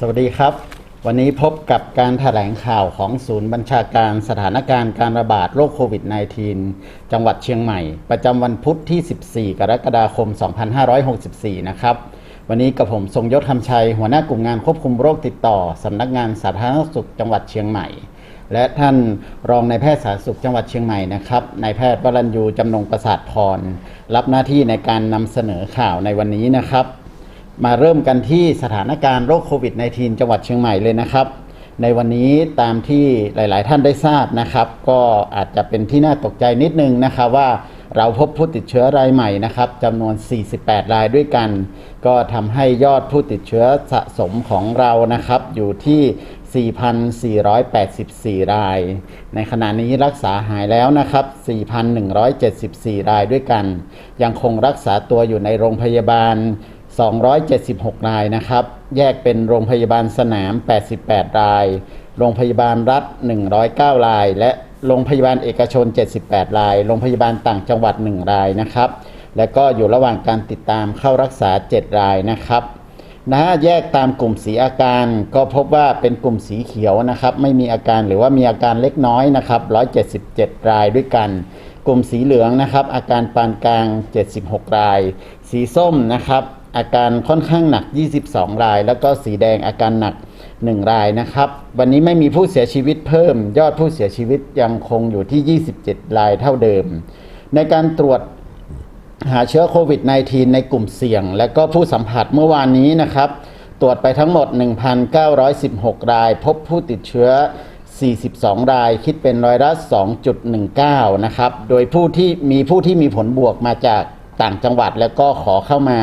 สวัสดีครับ วันนี้พบกับการแถลงข่าวของศูนย์บัญชาการสถานการณ์การระบาดโรคโควิด -19 จังหวัดเชียงใหม่ ประจำวันพุธที่ 14 กรกฎาคม 2564 นะครับ วันนี้กับผมทรงยศคำชัย หัวหน้ากลุ่มงานควบคุมโรคติดต่อสำนักงานสาธารณสุขจังหวัดเชียงใหม่ และท่านรองนายแพทย์สาธารณสุขจังหวัดเชียงใหม่นะครับนายแพทย์วรัญยูจำนงประสาทพร รับหน้าที่ในการนำเสนอข่าวในวันนี้นะครับ มาเริ่มกันที่สถานการณ์โรคโควิด -19 จังหวัดเชียงใหม่เลยนะครับ ในวันนี้ตามที่หลาย ๆ ท่านได้ทราบนะครับ ก็อาจจะเป็นที่น่าตกใจนิดนึงนะครับว่าเราพบผู้ติดเชื้อรายใหม่นะครับจำนวน 48 รายด้วยกัน ก็ทำให้ยอดผู้ติดเชื้อสะสมของเรานะครับ อยู่ที่ 4,484 ราย ในขณะนี้รักษาหายแล้วนะครับ 4,174 รายด้วยกัน ยังคงรักษาตัวอยู่ในโรงพยาบาล 276 รายนะครับ แยกเป็นโรงพยาบาลสนาม 88 ราย โรงพยาบาลรัฐ 109 ราย และโรงพยาบาลเอกชน 78 ราย โรงพยาบาลต่างจังหวัด 1 รายนะครับ และก็อยู่ระหว่างการติดตามเข้ารักษา 7 รายนะครับนะฮะแยกตามกลุ่มสีอาการก็พบว่าเป็นกลุ่มสีเขียวนะครับ ไม่มีอาการหรือว่ามีอาการเล็กน้อยนะครับ 177 รายด้วยกัน กลุ่มสีเหลืองนะครับ อาการปานกลาง 76 ราย สีส้มนะครับ อาการค่อนข้างหนัก 22 ราย แล้วก็สีแดงอาการหนัก 1 รายนะครับ วันนี้ไม่มีผู้เสียชีวิตเพิ่ม ยอดผู้เสียชีวิตยังคงอยู่ที่ 27 รายเท่าเดิม ในการตรวจหาเชื้อโควิด -19 ในกลุ่มเสี่ยง และก็ผู้สัมผัสเมื่อวานนี้นะครับ ตรวจไปทั้งหมด 1,916 ราย พบผู้ติดเชื้อ 42 ราย คิดเป็นร้อยละ 2.19 นะครับ โดยผู้ที่มีผู้ที่มีผลบวกมาจากต่างจังหวัดแล้วก็ขอเข้ามา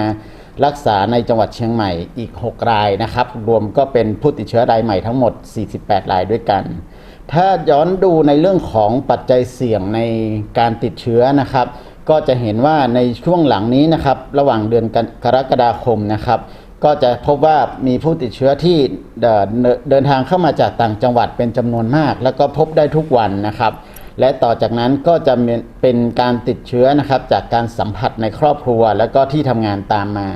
รักษาในจังหวัดเชียงใหม่อีก 6 รายนะครับ รวมก็เป็นผู้ติดเชื้อรายใหม่ทั้งหมด 48 รายด้วยกัน ถ้าย้อนดูในเรื่องของปัจจัยเสี่ยงในการติดเชื้อนะครับ ก็จะเห็นว่าในช่วงหลังนี้นะครับ ระหว่างเดือนกรกฎาคมนะครับ ก็จะพบว่ามีผู้ติดเชื้อที่เดินเดินทางเข้ามาจากต่างจังหวัดเป็นจำนวนมาก แล้วก็พบได้ทุกวันนะครับ และต่อจากนั้นก็จะเป็นการติดเชื้อนะครับจากการสัมผัสในครอบครัว แล้วก็ที่ทำงานตามมา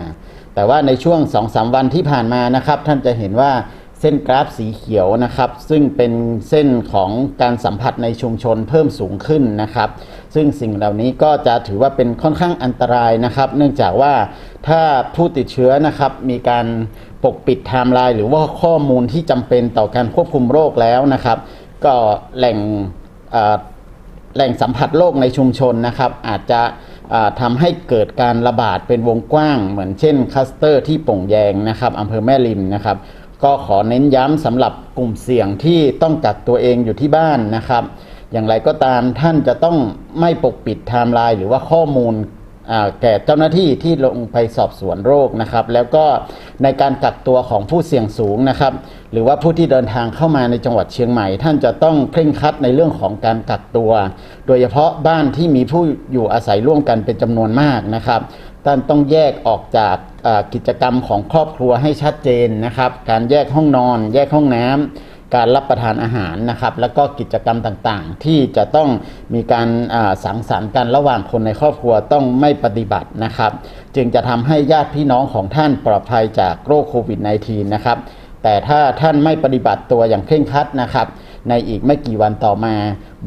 แต่ว่าในช่วง 2-3 วันที่ผ่านมานะครับ ท่านจะเห็นว่าเส้นกราฟสีเขียวนะครับ ซึ่งเป็นเส้นของการสัมผัสในชุมชนเพิ่มสูงขึ้นนะครับ ซึ่งสิ่งเหล่านี้ก็จะถือว่าเป็นค่อนข้างอันตรายนะครับ เนื่องจากว่าถ้าผู้ติดเชื้อนะครับมีการปกปิดไทม์ไลน์หรือว่าข้อมูลที่จำเป็นต่อการควบคุมโรคแล้วนะครับ ก็แหล่ง แหล่งสัมผัสโรคในชุมชนนะครับ อาจจะอ่าทำให้เกิดการระบาดเป็นวงกว้าง เหมือนเช่นคัสเตอร์ที่ป่งแยงนะครับอำเภอแม่ริมนะครับ ก็ขอเน้นย้ำสำหรับกลุ่มเสี่ยงที่ต้องกักตัวเองอยู่ที่บ้านนะครับ อย่างไรก็ตามท่านจะต้องไม่ปกปิดไทม์ไลน์หรือว่าข้อมูล แก่เจ้าหน้าที่ที่ลงไปสอบสวนโรคนะครับ แล้วก็ในการกักตัวของผู้เสี่ยงสูงนะครับ หรือว่าผู้ที่เดินทางเข้ามาในจังหวัดเชียงใหม่ ท่านจะต้องเคร่งครัดในเรื่องของการกักตัว โดยเฉพาะบ้านที่มีผู้อยู่อาศัยร่วมกันเป็นจำนวนมากนะครับท่านต้องแยกออกจากกิจกรรมของครอบครัวให้ชัดเจนนะครับ การแยกห้องนอน แยกห้องน้ำ การรับประทานอาหารนะครับ แล้วก็กิจกรรมต่างๆ ที่จะต้องมีการสังสรรค์กันระหว่างคนในครอบครัวต้องไม่ปฏิบัตินะครับ จึงจะทำให้ญาติพี่น้องของท่านปลอดภัยจากโรคโควิด -19 นะครับแต่ถ้าท่านไม่ปฏิบัติตัวอย่างเคร่งครัดนะครับ ในอีกไม่กี่วันต่อมา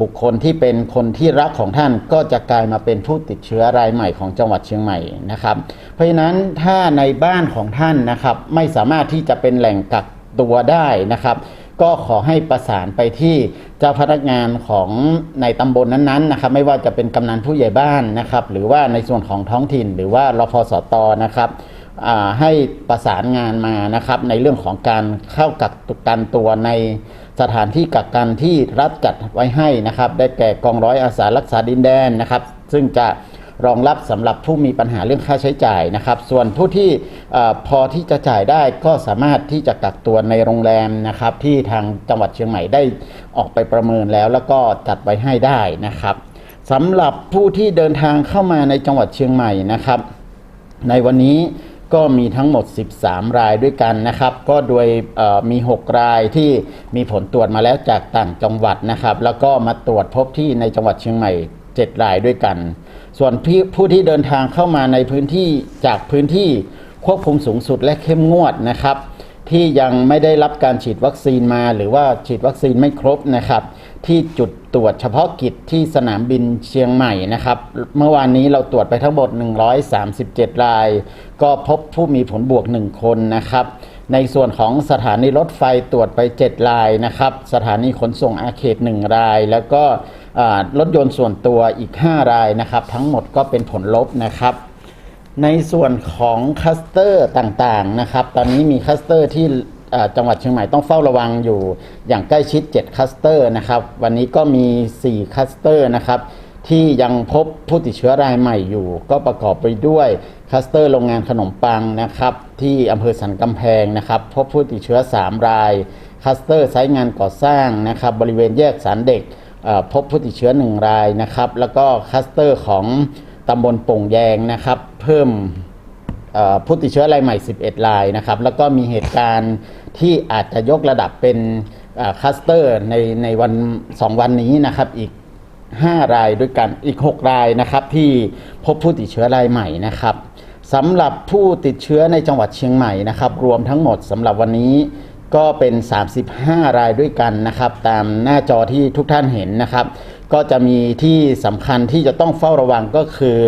บุคคลที่เป็นคนที่รักของท่านก็จะกลายมาเป็นผู้ติดเชื้อรายใหม่ของจังหวัดเชียงใหม่นะครับ เพราะฉะนั้นถ้าในบ้านของท่านนะครับไม่สามารถที่จะเป็นแหล่งกักตัวได้นะครับ ก็ขอให้ประสานไปที่เจ้าพนักงานของในตำบลนั้นๆนะครับ ไม่ว่าจะเป็นกำนันผู้ใหญ่บ้านนะครับ หรือว่าในส่วนของท้องถิ่น หรือว่ารพสตนะครับให้ประสานงานมานะครับ ในเรื่องของการเข้ากักกันตัวในสถานที่กักกันที่รัฐจัดไว้ให้นะครับ ได้แก่กองร้อยอาสารักษาดินแดนนะครับ ซึ่งจะ รองรับสำหรับผู้มีปัญหาเรื่องค่าใช้จ่ายนะครับ ส่วนผู้ที่พอที่จะจ่ายได้ก็สามารถที่จะกักตัวในโรงแรมนะครับที่ทางจังหวัดเชียงใหม่ได้ออกไปประเมินแล้ว แล้วก็จัดไว้ให้ได้นะครับสำหรับผู้ที่เดินทางเข้ามาในจังหวัดเชียงใหม่นะครับ ในวันนี้ก็มีทั้งหมด 13 รายด้วยกันนะครับ ก็โดยมี 6 รายที่มีผลตรวจมาแล้วจากต่างจังหวัดนะครับ แล้วก็มาตรวจพบที่ในจังหวัดเชียงใหม่ 7 รายด้วยกัน ส่วนผู้ที่เดินทางเข้ามาในพื้นที่จากพื้นที่ควบคุมสูงสุดและเข้มงวดนะครับทที่ยังไม่ได้รับการฉีดวัคซีนมา หรือว่าฉีดวัคซีนไม่ครบนะครับ ที่จุดตรวจเฉพาะกิจที่สนามบินเชียงใหม่นะครับ เมื่อวานนี้เราตรวจไปทั้งหมด 137 ราย ก็พบผู้มีผลบวก 1 คนนะครับ ในส่วนของสถานีรถไฟตรวจไป 7 รายนะครับ สถานีขนส่งอาเขต 1 ราย แล้วก็รถยนต์ส่วนตัวอีก 5 รายนะครับ ทั้งหมดก็เป็นผลลบนะครับในส่วนของคัสเตอร์ต่างๆนะครับ ตอนนี้มีคัสเตอร์ที่จังหวัดเชียงใหม่ต้องเฝ้าระวังอยู่อย่างใกล้ชิด 7 คัสเตอร์นะครับ วันนี้ก็มี 4 คัสเตอร์นะครับ ที่ยังพบผู้ติดเชื้อรายใหม่อยู่ ก็ประกอบไปด้วยคลัสเตอร์โรงงานขนมปังนะครับที่อำเภอสันกำแพงนะครับพบผู้ติดเชื้อ 3 รายคลัสเตอร์ไซต์งานก่อสร้างนะครับบริเวณแยกสารเด็กพบผู้ติดเชื้อ 1 รายนะครับแล้วก็คลัสเตอร์ของตำบลป่งแยงนะครับเพิ่มผู้ติดเชื้อรายใหม่ 11 รายนะครับแล้วก็มีเหตุการณ์ที่อาจจะยกระดับเป็นคลัสเตอร์ในในวัน 2 วันนี้นะครับอีก 5 รายด้วยกันอีก 6 รายนะครับที่พบผู้ติดเชื้อรายใหม่นะครับสำหรับผู้ติดเชื้อในจังหวัดเชียงใหม่นะครับ รวมทั้งหมดสำหรับวันนี้ก็เป็น 35 รายด้วยกันนะครับ ตามหน้าจอที่ทุกท่านเห็นนะครับ ก็จะมีที่สำคัญที่จะต้องเฝ้าระวังก็คือ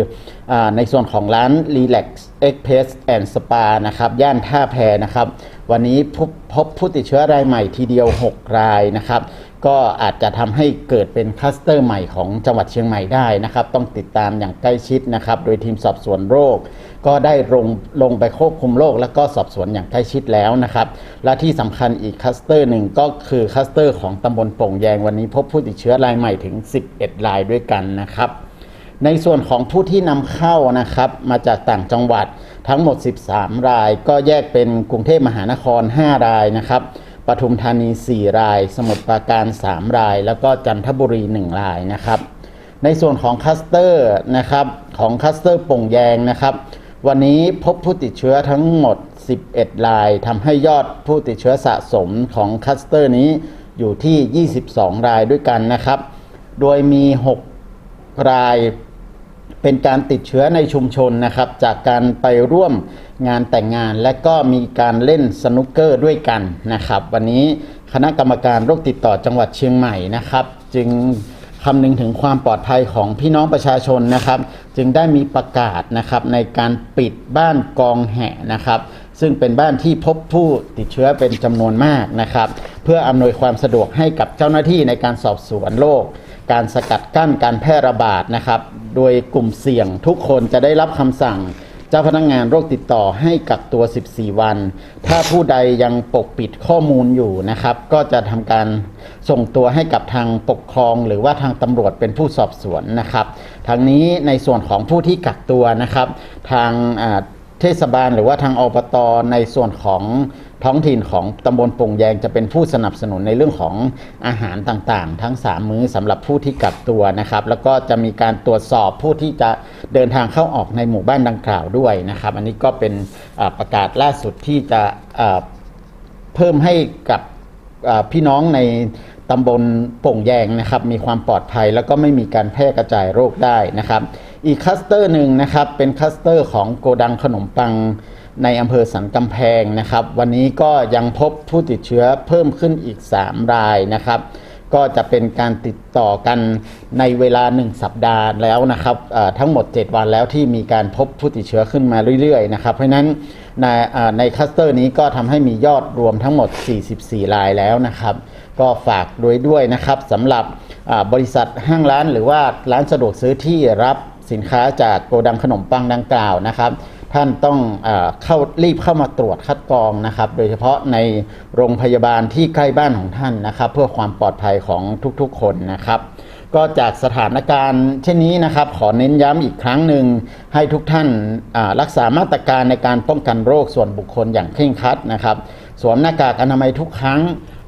อในส่วนของร้าน Relax Express and Spa นะครับ ย่านท่าแพนะครับ วันนี้พบพบผู้ติดเชื้อรายใหม่ทีเดียว 6 รายนะครับ ก็อาจจะทำให้เกิดเป็นคลัสเตอร์ใหม่ของจังหวัดเชียงใหม่ได้นะครับ ต้องติดตามอย่างใกล้ชิดนะครับ โดยทีมสอบสวนโรค ก็ได้ลงลงไปควบคุมโรค แล้วก็สอบสวนอย่างใกล้ชิดแล้วนะครับ และที่สำคัญอีกคลัสเตอร์หนึ่งก็คือคลัสเตอร์ของตำบลโป่งแยงวันนี้พบผู้ติดเชื้อรายใหม่ถึง 11 รายด้วยกันนะครับในส่วนของผู้ที่นำเข้านะครับ มาจากต่างจังหวัดทั้งหมด 13 ราย ก็แยกเป็นกรุงเทพมหานคร 5 รายนะครับ ปทุมธานี 4 ราย สมุทรปราการ 3 ราย แล้วก็จันทบุรี 1 รายนะครับ ในส่วนของคัสเตอร์นะครับของคัสเตอร์ป่งแยงนะครับ วันนี้พบผู้ติดเชื้อทั้งหมด 11 รายทำให้ยอดผู้ติดเชื้อสะสมของคัสเตอร์นี้อยู่ที่ 22 รายด้วยกันนะครับ โดยมี 6 ราย เป็นการติดเชื้อในชุมชนนะครับ จากการไปร่วมงานแต่งงาน และก็มีการเล่นสนุกเกอร์ด้วยกันนะครับ วันนี้คณะกรรมการโรคติดต่อจังหวัดเชียงใหม่นะครับ จึงคำนึงถึงความปลอดภัยของพี่น้องประชาชนนะครับ จึงได้มีประกาศนะครับในการปิดบ้านกองแห่นะครับ ซึ่งเป็นบ้านที่พบผู้ติดเชื้อเป็นจำนวนมากนะครับ เพื่ออำนวยความสะดวกให้กับเจ้าหน้าที่ในการสอบสวนโรค การสกัดกั้นการแพร่ระบาดนะครับ โดยกลุ่มเสี่ยงทุกคนจะได้รับคำสั่งเจ้าพนักงงานโรคติดต่อให้กักตัว 14 วัน ถ้าผู้ใดยังปกปิดข้อมูลอยู่นะครับ ก็จะทำการส่งตัวให้กับทางปกครอง หรือว่าทางตำรวจเป็นผู้สอบสวนนะครับทางนี้ในส่วนของผู้ที่กักตัวนะครับ ทางเทศบาลหรือว่าทางอบตในส่วนของ ท้องถิ่นของตำบลปงแยงจะเป็นผู้สนับสนุนในเรื่องของอาหารต่างๆ ทั้ง 3 มื้อสำหรับผู้ที่กักตัวนะครับ แล้วก็จะมีการตรวจสอบผู้ที่จะเดินทางเข้าออกในหมู่บ้านดังกล่าวด้วยนะครับ อันนี้ก็เป็นประกาศล่าสุดที่จะเพิ่มให้กับพี่น้องในตำบลโป่งแยงนะครับ มีความปลอดภัยแล้วก็ไม่มีการแพร่กระจายโรคได้นะครับ อีกคัสเตอร์หนึ่งนะครับเป็นคัสเตอร์ของโกดังขนมปัง ในอำเภอสันกำแพงนะครับ วันนี้ก็ยังพบผู้ติดเชื้อเพิ่มขึ้นอีก 3 รายนะครับ ก็จะเป็นการติดต่อกันในเวลา 1 สัปดาห์แล้วนะครับทั้งหมด 7 วันแล้วที่มีการพบผู้ติดเชื้อขึ้นมาเรื่อยๆนะครับ เพราะนั้นในในคลัสเตอร์นี้ก็ทำให้มียอดรวมทั้งหมด 44 รายแล้วนะครับก็ฝากด้วยด้วยนะครับสำหรับบริษัทห้างร้านหรือว่าร้านสะดวกซื้อที่รับสินค้าจากโกดังขนมปังดังกล่าวนะครับ ท่านต้องเอเข้ารีบเข้ามาตรวจคัดกรองนะครับ โดยเฉพาะในโรงพยาบาลที่ใกล้บ้านของท่านนะครับ เพื่อความปลอดภัยของทุกๆคนนะครับ ก็จากสถานการณ์ เช่นนี้นะครับ ขอเน้นย้ำอีกครั้งหนึ่งให้ทุกท่านรักษามาตรการในการป้องกันโรคส่วนบุคคลอย่างเคร่งครัดนะครับ สวมหน้ากากอนามัยทุกครั้ง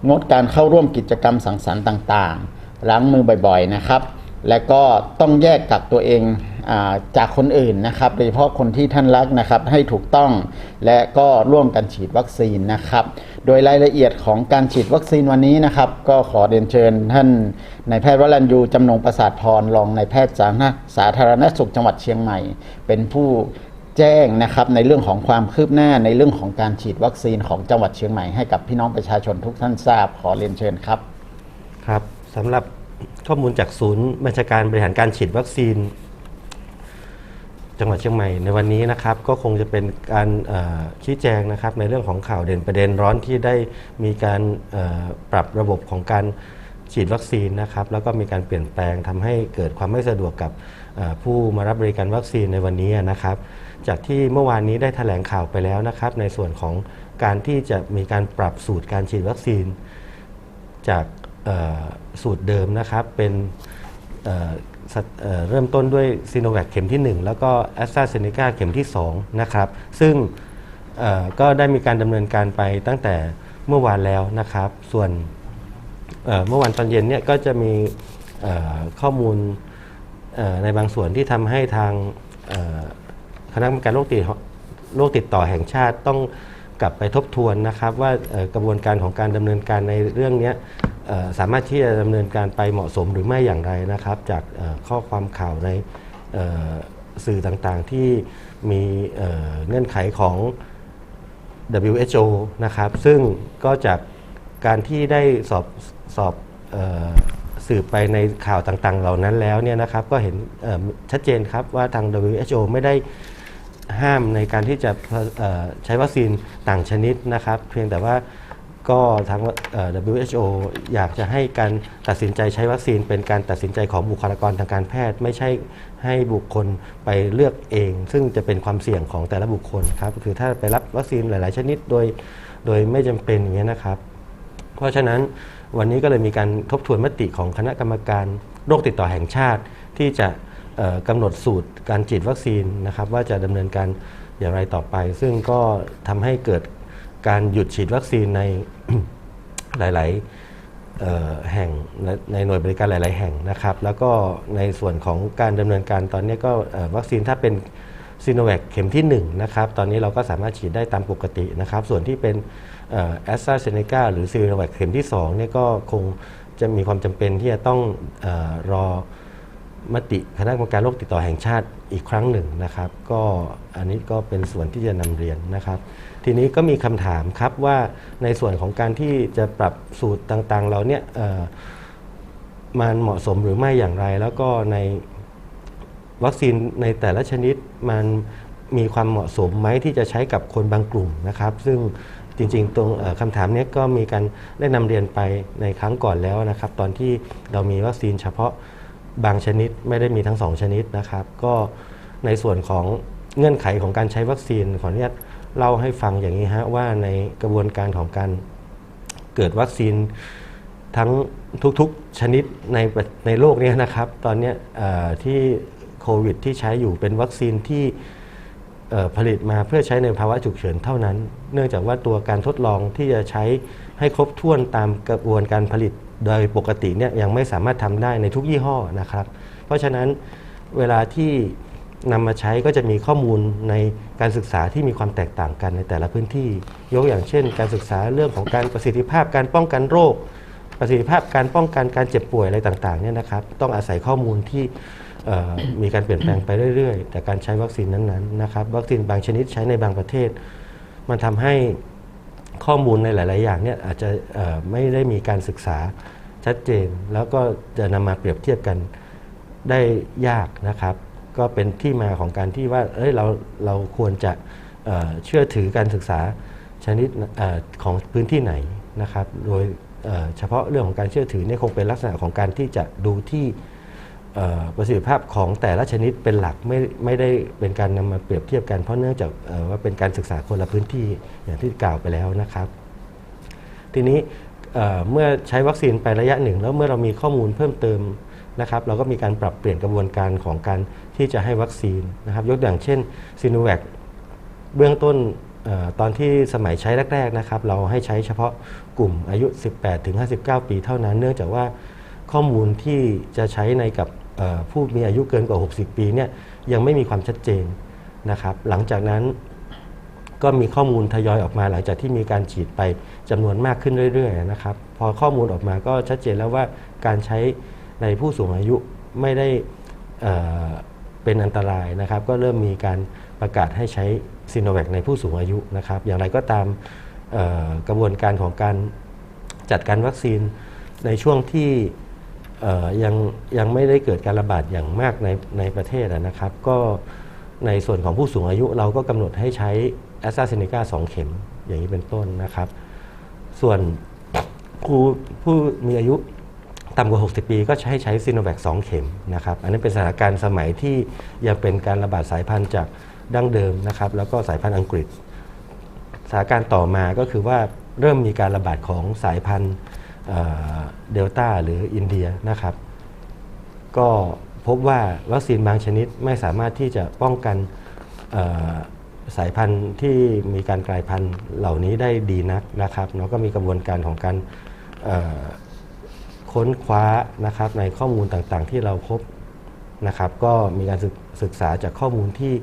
งดการเข้าร่วมกิจกรรมสังสรรค์ต่างๆล้างมือบ่อยๆนะครับ และก็ต้องแยกกักตัวเอง จากคนอื่นนะครับ โดยเฉพาะคนที่ท่านรักนะครับให้ถูกต้องและก็ร่วมกันฉีดวัคซีนนะครับ โดยรายละเอียดของการฉีดวัคซีนวันนี้นะครับ ก็ขอเรียนเชิญท่านนายแพทย์วรัญยูจำนงประสาทพรรองนายแพทย์สาธารณสาธารณสุขจังหวัดเชียงใหม่ เป็นผู้แจ้งนะครับในเรื่องของความคืบหน้าในเรื่องของการฉีดวัคซีนของจังหวัดเชียงใหม่ให้กับพี่น้องประชาชนทุกท่านทราบขอเรียนเชิญครับครับสำหรับข้อมูลจากศูนย์บัญชาการบริหารการฉีดวัคซีน จังหวัดเชียงใหม่ในวันนี้นะครับก็คงจะเป็นการชี้แจงนะครับในเรื่องของข่าวเด่นประเด็นร้อนที่ได้มีการปรับระบบของการฉีดวัคซีนนะครับแล้วก็มีการเปลี่ยนแปลงทำให้เกิดความไม่สะดวกกับผู้มารับบริการวัคซีนในวันนี้นะครับ จากที่เมื่อวานนี้ได้แถลงข่าวไปแล้วนะครับ ในส่วนของการที่จะมีการปรับสูตรการฉีดวัคซีน จากสูตรเดิมนะครับเป็น เเริ่มต้นด้วยซีโนแวคเข็มที่ 1 แล้วก็แอสตราเซเนกาเข็มที่2นะครับซึ่งก็ได้มีการดำเนินการไปตั้งแต่เมื่อวานแล้วนะครับ ส่วนเเมื่อวานตอนเย็นเนี่ยก็จะมีข้อมูลในบางส่วนที่ทำให้ทางคณะกรรมการโรคติดโรคติดต่อแห่งชาติต้องกลับไปทบทวนนะครับว่ากระบวนการของการดำเนินการในเรื่องนี้ สามารถที่จะดำเนินการไปเหมาะสมหรือไม่อย่างไรนะครับ จากข้อความข่าวในสื่อต่างๆที่มีเงื่อนไขของ WHO นะครับ ซึ่งก็จากการที่ได้สอบสอบออสืบไปในข่าวต่างๆ เหล่านั้นแล้วเนี่ยนะครับก็เห็นชัดเจนครับว่าทาง WHO ไม่ได้ห้ามในการที่จะใช้วัคซีนต่างชนิดนะครับ เพียงแต่ว่า ก็ทาง WHO อยากจะให้การตัดสินใจใช้วัคซีน เป็นการตัดสินใจของบุคลากรทางการแพทย์ ไม่ใช่ให้บุคคลไปเลือกเอง ซึ่งจะเป็นความเสี่ยงของแต่ละบุคคลครับคือถ้าไปรับวัคซีนหลาย ๆ ชนิดโดย โดยไม่จำเป็นอย่างเงี้ยนะครับ เพราะฉะนั้นวันนี้ก็เลยมีการทบทวนมติของคณะกรรมการโรคติดต่อแห่งชาติ ที่จะเอ่อกำหนดสูตรการฉีดวัคซีนนะครับว่าจะดำเนินการอย่างไรต่อไป ซึ่งก็ทำให้เกิด การหยุดฉีดวัคซีนในหลาย ๆ แห่งในหน่วยบริการหลาย ๆ แห่งนะครับ แล้วก็ในส่วนของการดำเนินการตอนนี้ก็วัคซีนถ้าเป็นซีโนแวคเข็มที่1นะครับตอนนี้เราก็สามารถฉีดได้ตามปกตินะครับ ส่วนที่เป็นแอสตราเซเนกาหรือซีโนแวคเข็มที่2เนี่ยก็คงจะมีความจำเป็นที่จะต้องออรอมติคณะกรรมการโรคติดต่อแห่งชาติอีกครั้งหนึ่งนะครับ ก็อันนี้ก็เป็นส่วนที่จะนำเรียนนะครับ ทีนี้ก็มีคำถามครับว่าในส่วนของการที่จะปรับสูตรต่างๆ เราเนี่ยมันเหมาะสมหรือไม่อย่างไร แล้วก็ในวัคซีนในแต่ละชนิดมันมีความเหมาะสมไหมที่จะใช้กับคนบางกลุ่มนะครับ ซึ่งจริงๆ ตรงคำถามนี้ก็มีการได้นำเรียนไปในครั้งก่อนแล้วนะครับ ตอนที่เรามีวัคซีนเฉพาะบางชนิดไม่ได้มีทั้งสองชนิดนะครับ ก็ในส่วนของเงื่อนไขของการใช้วัคซีนขออนุญาต เล่าให้ฟังอย่างนี้ฮะว่าในกระบวนการของการเกิดวัคซีนทั้งทุกๆชนิดในในโลกนี้นะครับ ตอนนี้ที่โควิดที่ใช้อยู่เป็นวัคซีนที่ผลิตมาเพื่อใช้ในภาวะฉุกเฉินเท่านั้น เนื่องจากว่าตัวการทดลองที่จะใช้ให้ครบถ้วนตามกระบวนการผลิตโดยปกติเนี่ยยังไม่สามารถทำได้ในทุกยี่ห้อนะครับ เพราะฉะนั้นเวลาที่ นำมาใช้ก็จะมีข้อมูลในการศึกษาที่มีความแตกต่างกันในแต่ละพื้นที่ ยกอย่างเช่น การศึกษาเรื่องของการประสิทธิภาพการป้องกันโรค ประสิทธิภาพการป้องกันการเจ็บป่วยอะไรต่างๆเนี่ยนะครับ ต้องอาศัยข้อมูลที่มีการเปลี่ยนแปลงไปเรื่อยๆ แต่การใช้วัคซีนนั้นๆนะครับ วัคซีนบางชนิดใช้ในบางประเทศ มันทำให้ข้อมูลในหลาย ๆ อย่างเนี่ยอาจจะไม่ได้มีการศึกษาชัดเจน แล้วก็จะนำมาเปรียบเทียบกันได้ยากนะครับ ก็เป็นที่มาของการที่ว่าเอ้ยเราเราควรจะเเชื่อถือการศึกษาชนิดอของพื้นที่ไหนนะครับ โดยเฉพาะเรื่องของการเชื่อถือเนี่ยคงเป็นลักษณะของการที่จะดูที่ประสิทธิภาพของแต่ละชนิดเป็นหลักไม่ไม่ได้เป็นการนำมาเปรียบเทียบกันเพราะเนื่องจากว่าเป็นการศึกษาคนละพื้นที่อย่างที่กล่าวไปแล้วนะครับ ทีนี้เมื่อใช้วัคซีนไประยะหนึ่ง แล้วเมื่อเรามีข้อมูลเพิ่มเติม นะครับเราก็มีการปรับเปลี่ยนกระบวนการของการที่จะให้วัคซีนนะครับ ยกอย่างเช่นซีโนแวคเบื้องต้นออตอนที่สมัยใช้แรกๆนะครับ เราให้ใช้เฉพาะกลุ่มอายุ 18ถึง59 ปีเท่านั้น เนื่องจากว่าข้อมูลที่จะใช้ในกับผู้มีอายุเกินกว่า 60 ปีเนี่ยยังไม่มีความชัดเจนนะครับ หลังจากนั้นก็มีข้อมูลทยอยออกมาหลังจากที่มีการฉีดไปจำนวนมากขึ้นเรื่อยๆนะครับ พอข้อมูลออกมาก็ชัดเจนแล้วว่าการใช้ ในผู้สูงอายุไม่ได้เอ่อเป็นอันตรายนะครับ ก็เริ่มมีการประกาศให้ใช้ซีโนแวคในผู้สูงอายุนะครับ อย่างไรก็ตามกระบวนการของการจัดการวัคซีนในช่วงที่ยังยังไม่ได้เกิดการระบาดอย่างมากในในประเทศนะครับ ก็ในส่วนของผู้สูงอายุเราก็กำหนดให้ใช้แอสตราเซเนกา2เข็มอย่างนี้เป็นต้นนะครับ ส่วนผู้ผู้มีอายุ ต่ำกว่า 60 ปีก็ใช้ใช้ซีโนแวค2เข็มนะครับ อันนี้เป็นสถานการณ์สมัยที่ยังเป็นการระบาดสายพันธุ์จากดั้งเดิมนะครับ แล้วก็สายพันธุ์อังกฤษ สถานการณ์ต่อมาก็คือว่าเริ่มมีการระบาดของสายพันธุ์เดลต้าหรืออินเดียนะครับ ก็พบว่าวัคซีนบางชนิดไม่สามารถที่จะป้องกันสายพันธุ์ที่มีการกลายพันธุ์เหล่านี้ได้ดีนักนะครับแล้วก็มีกระบวนการของการ ค้นคว้านะครับในข้อมูลต่างๆ ที่เราพบนะครับ ก็มีการศึกษาจากข้อมูลที่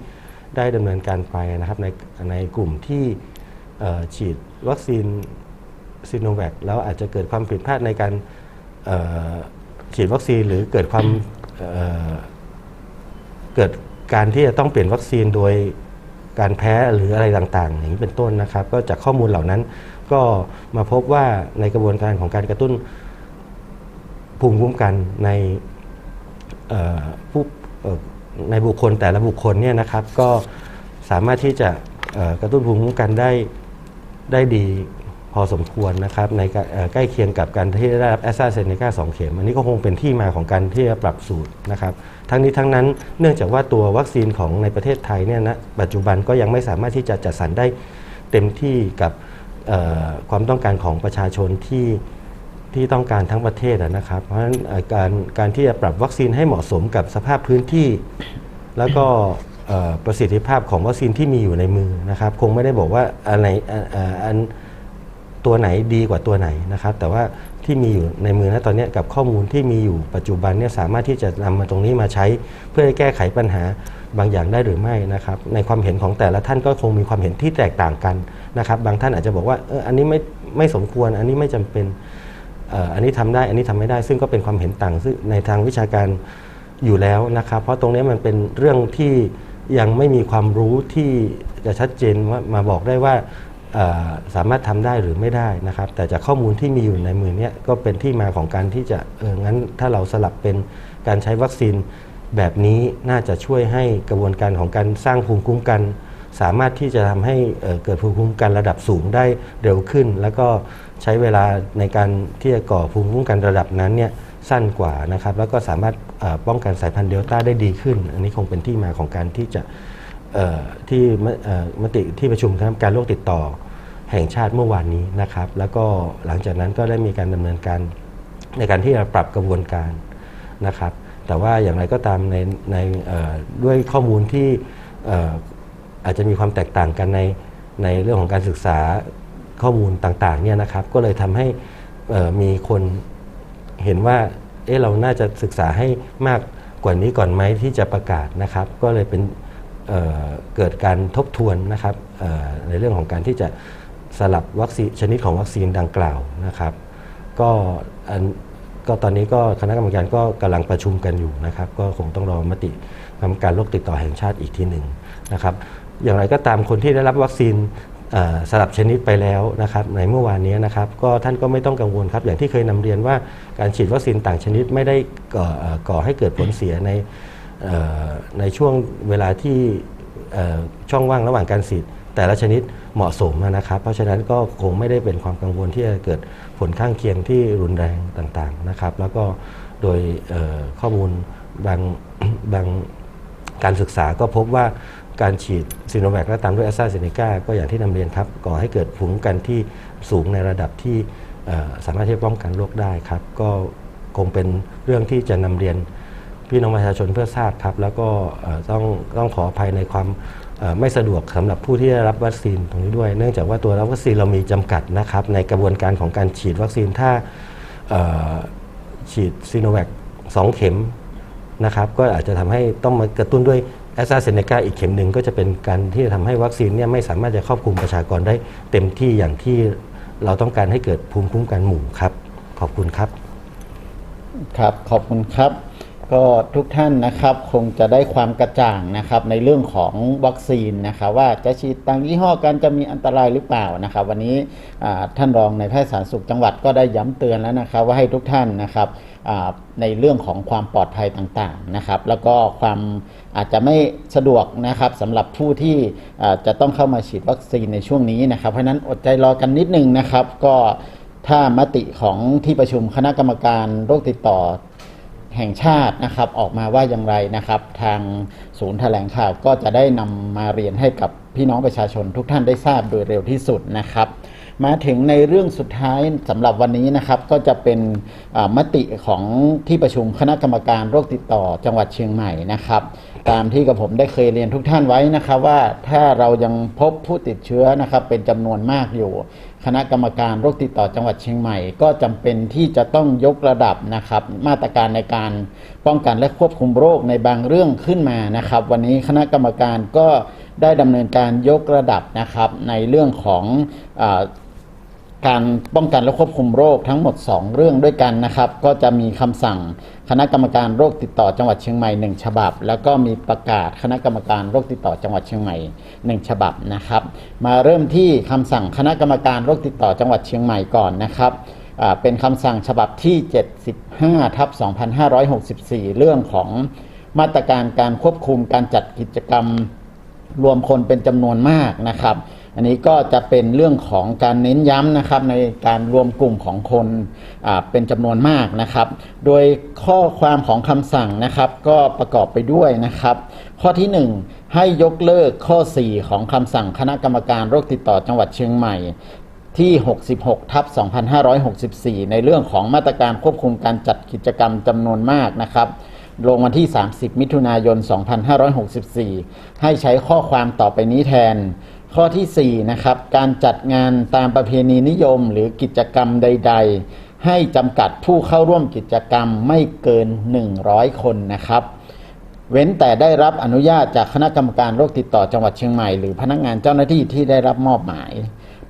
ได้ดำเนินการไปนะครับในในกลุ่มที่ฉีดวัคซีนซีโนแวคแล้วอาจจะเกิดความผิดพลาดในการฉีดวัคซีนหรือเกิดความเเกิดการที่จะต้องเปลี่ยนวัคซีนโดยการแพ้หรืออะไรต่างๆ อย่างนี้เป็นต้นนะครับ ก็จากข้อมูลเหล่านั้นก็มาพบว่าในกระบวนการของการกระตุ้น ภูมิคุ้มกันในผู้ในบุคคลแต่ละบุคคลเนี่ยนะครับก็สามารถที่จะกระตุ้นภูมิคุ้มกันได้ได้ดีพอสมควรนะครับในใกล้เคียงกับการที่ได้รับแอสตราเซเนกาสองเข็ม อันนี้ก็คงเป็นที่มาของการที่จะปรับสูตรนะครับ ทั้งนี้ทั้งนั้นเนื่องจากว่าตัววัคซีนของในประเทศไทยเนี่ยนะปัจจุบันก็ยังไม่สามารถที่จะจัดสรรได้เต็มที่กับความต้องการของประชาชนที่ ที่ต้องการทั้งประเทศนะครับ เพราะฉะนั้นการการที่จะปรับวัคซีนให้เหมาะสมกับสภาพพื้นที่ แล้วก็ประสิทธิภาพของวัคซีนที่มีอยู่ในมือนะครับ คงไม่ได้บอกว่าอันไหนอันตัวไหนดีกว่าตัวไหนนะครับ แต่ว่าที่มีอยู่ในมือณตอนนี้กับข้อมูลที่มีอยู่ปัจจุบันเนี่ยสามารถที่จะนำมาตรงนี้มาใช้ เพื่อให้แก้ไขปัญหาบางอย่างได้หรือไม่นะครับ ในความเห็นของแต่ละท่านก็คงมีความเห็นที่แตกต่างกันนะครับ บางท่านอาจจะบอกว่าเอออันนี้ไม่ไม่สมควร อันนี้ไม่จำเป็น อันนี้ทำได้อันนี้ทำไม่ได้ ซึ่งก็เป็นความเห็นต่างซึ่งในทางวิชาการอยู่แล้วนะครับ เพราะตรงนี้มันเป็นเรื่องที่ยังไม่มีความรู้ที่จะชัดเจนว่ามาบอกได้ว่าสามารถทำได้หรือไม่ได้นะครับ แต่จากข้อมูลที่มีอยู่ในมือเนี้ก็เป็นที่มาของการที่จะเอองั้นถ้าเราสลับเป็นการใช้วัคซีนแบบนี้น่าจะช่วยให้กระบวนการของการสร้างภูมิคุ้มกัน สามารถที่จะทำให้เกิดภูมิคุ้มกันระดับสูงได้เร็วขึ้น แล้วก็ ใช้เวลาในการที่จะก่อภูมิคุ้มกันระดับนั้นเนี่ยสั้นกว่านะครับแล้วก็สามารถป้องกันสายพันธุ์เดลต้าได้ดีขึ้น อันนี้คงเป็นที่มาของการที่จะที่มติที่ประชุมคณะกรรมการโรคติดต่อแห่งชาติเมื่อวานนี้นะครับ แล้วก็หลังจากนั้นก็ได้มีการดำเนินการในการที่จะปรับกระบวนการนะครับ แต่ว่าอย่างไรก็ตามในในด้วยข้อมูลที่อาจจะมีความแตกต่างกันในในเรื่องของการศึกษา ข้อมูลต่างๆเนี่ยนะครับ ก็เลยทำให้มีคนเห็นว่าเอ๊ะเราน่าจะศึกษาให้มากกว่านี้ก่อนไหมที่จะประกาศนะครับ ก็เลยเป็นเเกิดการทบทวนนะครับในเรื่องของการที่จะสลับวัคซีนชนิดของวัคซีนดังกล่าวนะครับ ก็อันก็ตอนนี้ก็คณะกรรมการก็กำลังประชุมกันอยู่นะครับ ก็คงต้องรอมติกรรมการโรคติดต่อแห่งชาติอีกทีหนึ่งนะครับ อย่างไรก็ตามคนที่ได้รับวัคซีน สลับชนิดไปแล้วนะครับในเมื่อวานนี้นะครับก็ท่านก็ไม่ต้องกังวลครับ อย่างที่เคยนำเรียนว่าการฉีดวัคซีนต่างชนิดไม่ได้ก่อกอให้เกิดผลเสียในในช่วงเวลาที่ช่องว่างระหว่างการฉีดแต่ละชนิดเหมาะสมนะครับ เพราะฉะนั้นก็คงไม่ได้เป็นความกังวลที่จะเกิดผลข้างเคียงที่รุนแรงต่างๆนะครับ แล้วก็โดยข้อมูลบางบาง การศึกษาก็พบว่าการฉีดซีโนแวคและตามด้วยแอสตราเซเนกาก็อย่างที่นำเรียนครับ ก่อให้เกิดภูมิคุ้มกันที่สูงในระดับที่สามารถที่จะป้องกันโรคได้ครับ ก็คงเป็นเรื่องที่จะนำเรียนพี่น้องประชาชนเพื่อทราบครับ แล้วก็ต้องต้องขออภัยในความไม่สะดวกสำหรับผู้ที่ได้รับวัคซีนตรงนี้ด้วย เนื่องจากว่าตัวรับวัคซีนเรามีจำกัดนะครับ ในกระบวนการของการฉีดวัคซีนถ้าฉีดซีโนแวคสองเข็ม นะครับก็อาจจะทำให้ต้องมากระตุ้นด้วยแอสตราเซเนกาอีกเข็มหนึ่งก็จะเป็นการที่จะทำให้วัคซีนเนี่ยไม่สามารถจะครอบคลุมประชากรได้เต็มที่อย่างที่เราต้องการให้เกิดภูมิคุ้มกันหมู่ครับ ขอบคุณครับ ครับ ขอบคุณครับ ก็ทุกท่านนะครับคงจะได้ความกระจ่างนะครับในเรื่องของวัคซีนนะครับว่าจะฉีดต่างยี่ห้อกันจะมีอันตรายหรือเปล่านะครับ วันนี้ท่านรองในแพทย์สาธารณสุขจังหวัดก็ได้ย้ำเตือนแล้วนะครับ ว่าให้ทุกท่านนะครับในเรื่องของความปลอดภัยต่างๆนะครับ แล้วก็ความอาจจะไม่สะดวกนะครับสำหรับผู้ที่จะต้องเข้ามาฉีดวัคซีนในช่วงนี้นะครับ เพราะนั้นอดใจรอกันนิดนึงนะครับ ก็ถ้ามติของที่ประชุมคณะกรรมการโรคติดต่อ แห่งชาตินะครับออกมาว่าอย่างไรนะครับ ทางศูนย์แถลงข่าวก็จะได้นำมาเรียนให้กับพี่น้องประชาชนทุกท่านได้ทราบโดยเร็วที่สุดนะครับ มาถึงในเรื่องสุดท้ายสำหรับวันนี้นะครับ ก็จะเป็นมติของที่ประชุมคณะกรรมการโรคติดต่อจังหวัดเชียงใหม่นะครับ ตามที่กับผมได้เคยเรียนทุกท่านไว้นะครับว่าถ้าเรายังพบผู้ติดเชื้อนะครับเป็นจำนวนมากอยู่ คณะกรรมการโรคติดต่อจังหวัดเชียงใหม่ ก็จำเป็นที่จะต้องยกระดับนะครับ มาตรการในการป้องกันและควบคุมโรคในบางเรื่องขึ้นมานะครับ วันนี้คณะกรรมการก็ได้ดำเนินการยกระดับนะครับในเรื่องของอ การป้องกันและควบคุมโรคทั้งหมด 2 เรื่องด้วยกันนะครับ ก็จะมีคำสั่งคณะกรรมการโรคติดต่อจังหวัดเชียงใหม่ 1 ฉบับ แล้วก็มีประกาศคณะกรรมการโรคติดต่อจังหวัดเชียงใหม่ 1 ฉบับนะครับ มาเริ่มที่คำสั่งคณะกรรมการโรคติดต่อจังหวัดเชียงใหม่ก่อนนะครับเป็นคำสั่งฉบับที่ 75ทับ2564 เรื่องของมาตรการการควบคุมการจัดกิจกรรมรวมคนเป็นจำนวนมากนะครับ อันนี้ก็จะเป็นเรื่องของการเน้นย้ำนะครับในการรวมกลุ่มของคนเป็นจำนวนมากนะครับ โดยข้อความของคำสั่งนะครับ ก็ประกอบไปด้วยนะครับ ข้อที่ 1 ให้ยกเลิกข้อ 4 ของคำสั่งคณะกรรมการโรคติดต่อจังหวัดเชียงใหม่ที่ 66 ทับ 2564 ในเรื่องของมาตรการควบคุมการจัดกิจกรรมจำนวนมากนะครับ ลงวันที่ 30 มิถุนายน 2564 ให้ใช้ข้อความต่อไปนี้แทน ข้อที่ 4 นะครับ การจัดงานตามประเพณีนิยมหรือกิจกรรมใด ๆ ให้จำกัดผู้เข้าร่วมกิจกรรมไม่เกิน 100 คนนะครับ เว้นแต่ได้รับอนุญาตจากคณะกรรมการโรคติดต่อจังหวัดเชียงใหม่หรือพนักงานเจ้าหน้าที่ที่ได้รับมอบหมาย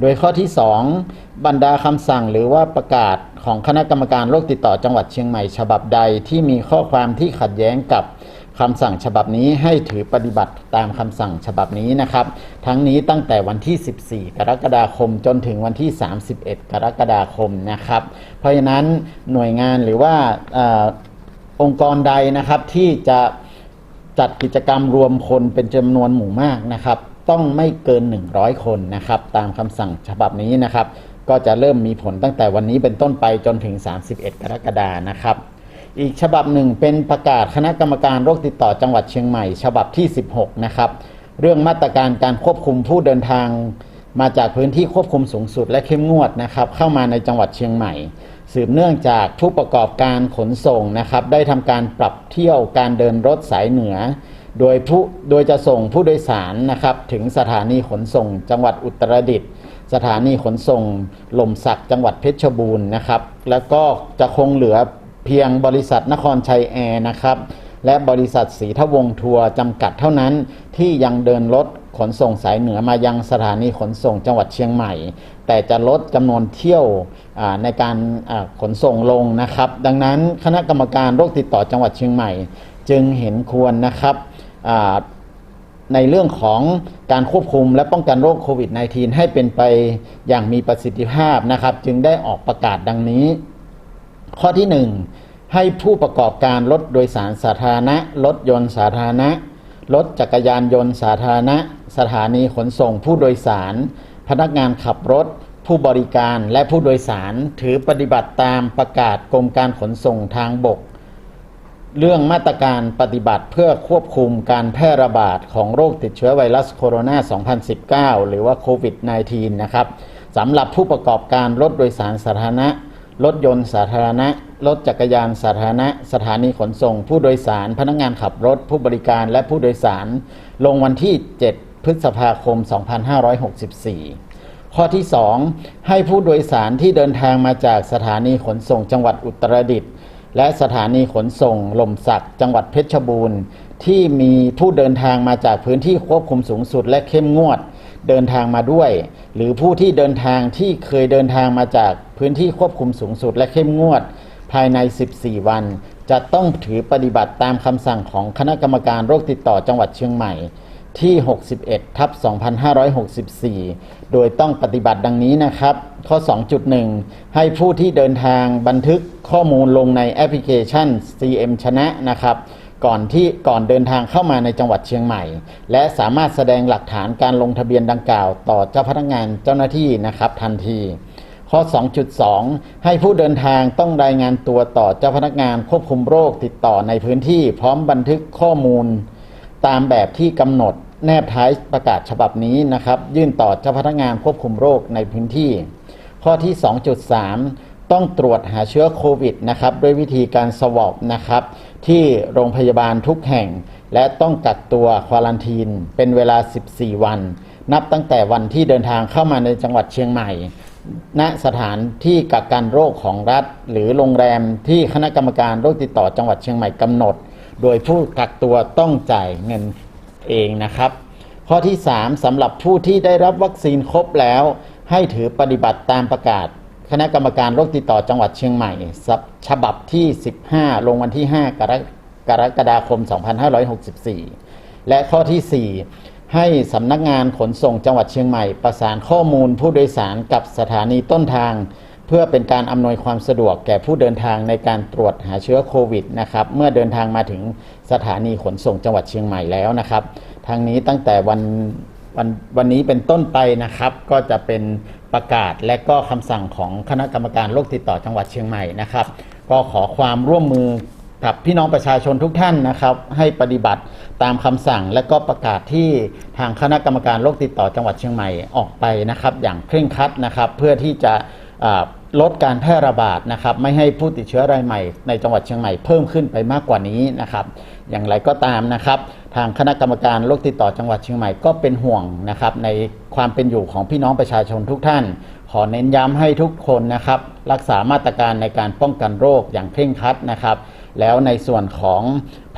โดยข้อที่ 2 บรรดาคำสั่งหรือว่าประกาศของคณะกรรมการโรคติดต่อจังหวัดเชียงใหม่ ฉบับใดที่มีข้อความที่ขัดแย้งกับ คำสั่งฉบับนี้ให้ถือปฏิบัติตามคำสั่งฉบับนี้นะครับ ทั้งนี้ตั้งแต่วันที่ 14 กรกฎาคมจนถึงวันที่ 31 กรกฎาคมนะครับ เพราะฉะนั้นหน่วยงานหรือว่าออองค์กรใดนะครับที่จะจัดกิจกรรมรวมคนเป็นจำนวนหมู่มากนะครับ ต้องไม่เกิน 100 คนนะครับ ตามคำสั่งฉบับนี้นะครับ ก็จะเริ่มมีผลตั้งแต่วันนี้เป็นต้นไปจนถึง 31 กรกฎานะครับ อีกฉบับหนึ่งเป็นประกาศคณะกรรมการโรคติดต่อจังหวัดเชียงใหม่ ฉบับที่ 16 นะครับ เรื่องมาตรการการควบคุมผู้เดินทางมาจากพื้นที่ควบคุมสูงสุดและเข้มงวดนะครับ เข้ามาในจังหวัดเชียงใหม่ สืบเนื่องจากผู้ประกอบการขนส่งนะครับ ได้ทำการปรับเที่ยวการเดินรถสายเหนือ โดยผู้โดยจะส่งผู้โดยสารนะครับถึงสถานีขนส่ง จังหวัดอุตรดิตถ์สถานีขนส่งหล่มสักจังหวัดเพชรบูรณ์นะครับ แล้วก็จะคงเหลือ เพียงบริษัทนครชัยแอร์นะครับและบริษัทสีทวงทัวร์จำกัดเท่านั้น ที่ยังเดินรถขนส่งสายเหนือมายังสถานีขนส่งจังหวัดเชียงใหม่ แต่จะลดจำนวนเที่ยวในการขนส่งลงนะครับ ดังนั้นคณะกรรมการโรคติดต่อจังหวัดเชียงใหม่ จึงเห็นควรนะครับในเรื่องของการควบคุมและป้องกันโรคโควิด -19 ให้เป็นไปอย่างมีประสิทธิภาพนะครับ จึงได้ออกประกาศดังนี้ ข้อที่ 1 ให้ผู้ประกอบการรถโดยสารสาธารณะรถยนต์สาธารณะรถจักรยานยนต์สาธารณะ สถานีขนส่งผู้โดยสาร พนักงานขับรถ ผู้บริการและผู้โดยสารถือปฏิบัติตามประกาศกรมการขนส่งทางบก เรื่องมาตรการปฏิบัติเพื่อควบคุมการแพร่ระบาดของโรคติดเชื้อไวรัสโคโรนา 2019 หรือว่าโควิด -19 นะครับสำหรับผู้ประกอบการรถโดยสารสาธารณะ รถยนต์สาธารณะ รถจักรยานสาธารณะ สถานีขนส่ง ผู้โดยสาร พนักงานขับรถ ผู้บริการและผู้โดยสาร ลงวันที่ 7 พฤษภาคม 2564 ข้อที่ 2 ให้ผู้โดยสารที่เดินทางมาจากสถานีขนส่งจังหวัดอุตรดิตถ์และสถานีขนส่งหล่มสักจังหวัดเพชรบูรณ์ ที่มีผู้เดินทางมาจากพื้นที่ควบคุมสูงสุดและเข้มงวด เดินทางมาด้วย หรือผู้ที่เดินทางที่เคยเดินทางมาจากพื้นที่ควบคุมสูงสุดและเข้มงวด ภายใน 14 วัน จะต้องถือปฏิบัติตามคำสั่งของคณะกรรมการโรคติดต่อจังหวัดเชียงใหม่ที่ 61 ทับ 2564 โดยต้องปฏิบัติดังนี้นะครับ ข้อ 2.1 ให้ผู้ที่เดินทางบันทึกข้อมูลลงในแอปพลิเคชัน CM ชนะนะครับ ก่อนที่ก่อนเดินทางเข้ามาในจังหวัดเชียงใหม่ และสามารถแสดงหลักฐานการลงทะเบียนดังกล่าว ต่อเจ้าพนักงานเจ้าหน้าที่นะครับทันที ข้อ 2.2 ให้ผู้เดินทางต้องรายงานตัวต่อเจ้าพนักงานควบคุมโรคติดต่อในพื้นที่ พร้อมบันทึกข้อมูล ตามแบบที่กำหนดแนบท้ายประกาศฉบับนี้นะครับ ยื่นต่อเจ้าพนักงานควบคุมโรคในพื้นที่ ข้อที่ 2.3 ต้องตรวจหาเชื้อโควิดนะครับด้วยวิธีการสวอปนะครับที่โรงพยาบาลทุกแห่ง และต้องกักตัวควาลันทีน เป็นเวลา 14 วัน นับตั้งแต่วันที่เดินทางเข้ามาในจังหวัดเชียงใหม่ ณสถานที่กักกันโรคของรัฐ หรือโรงแรมที่คณะกรรมการโรคติดต่อจังหวัดเชียงใหม่กำหนด โดยผู้กักตัวต้องจ่ายเงินเองนะครับ ข้อที่ 3สำหรับผู้ที่ได้รับวัคซีนครบแล้ว ให้ถือปฏิบัติตามประกาศ คณะกรรมการโรคติดต่อจังหวัดเชียงใหม่ ฉบับที่ 15 ลงวันที่5กรกรกฎาคม 2564 และข้อที่ 4 ให้สำนักงานขนส่งจังหวัดเชียงใหม่ ประสานข้อมูลผู้โดยสารกับสถานีต้นทาง เพื่อเป็นการอำนวยความสะดวกแก่ผู้เดินทางในการตรวจหาเชื้อโควิดนะครับเมื่อเดินทางมาถึงสถานีขนส่งจังหวัดเชียงใหม่แล้วนะครับทางนี้ตั้งแต่วันวันวันนี้เป็นต้นไปนะครับก็จะเป็น ประกาศและก็คำสั่งของคณะกรรมการโรคติดต่อจังหวัดเชียงใหม่นะครับ ก็ขอความร่วมมือกับพี่น้องประชาชนทุกท่านนะครับ ให้ปฏิบัติตามคำสั่งและก็ประกาศที่ทางคณะกรรมการโรคติดต่อจังหวัดเชียงใหม่ออกไปนะครับ อย่างเคร่งครัดนะครับ เพื่อที่จะลดการแพร่ระบาดนะครับไม่ให้ผู้ติดเชื้อรายใหม่ในจังหวัดเชียงใหม่เพิ่มขึ้นไปมากกว่านี้นะครับ อย่างไรก็ตามนะครับ ทางคณะกรรมการโรคติดต่อจังหวัดเชียงใหม่ก็เป็นห่วงนะครับในความเป็นอยู่ของพี่น้องประชาชนทุกท่าน ขอเน้นย้ำให้ทุกคนนะครับ รักษามาตรการในการป้องกันโรคอย่างเคร่งครัดนะครับ แล้วในส่วนของ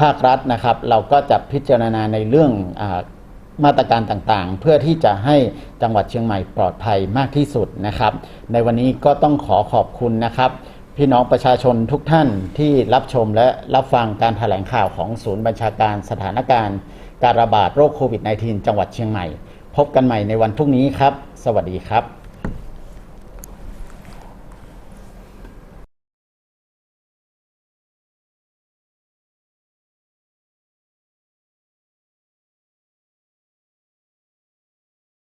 ภาครัฐนะครับ เราก็จะพิจารณาในเรื่องอมาตรการต่างๆ เพื่อที่จะให้จังหวัดเชียงใหม่ปลอดภัยมากที่สุดนะครับ ในวันนี้ก็ต้องขอขอบคุณนะครับ พี่น้องประชาชนทุกท่านที่รับชมและรับฟังการแถลงข่าวของศูนย์บัญชาการสถานการณ์การระบาดโรคโควิด -19 จังหวัดเชียงใหม่ พบกันใหม่ในวันพรุ่งนี้ครับ สวัสดีครับ